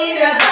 வீரதா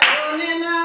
জনে না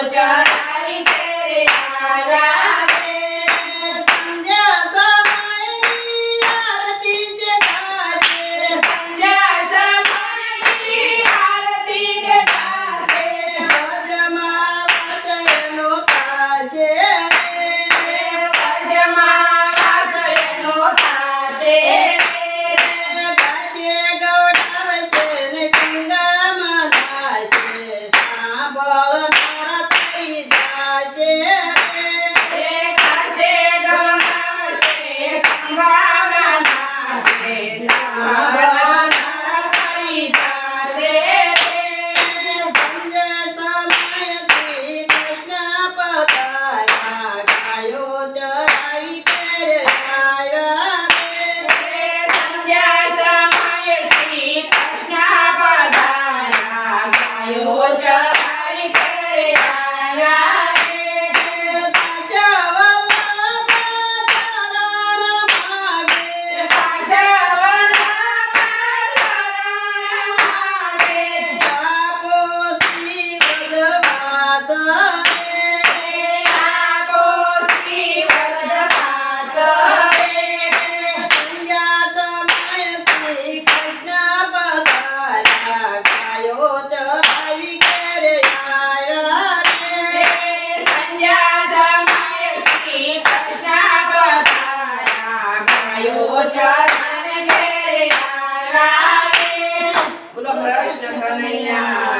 Hosanna. બોલો કૃષ્ણ કનૈયા.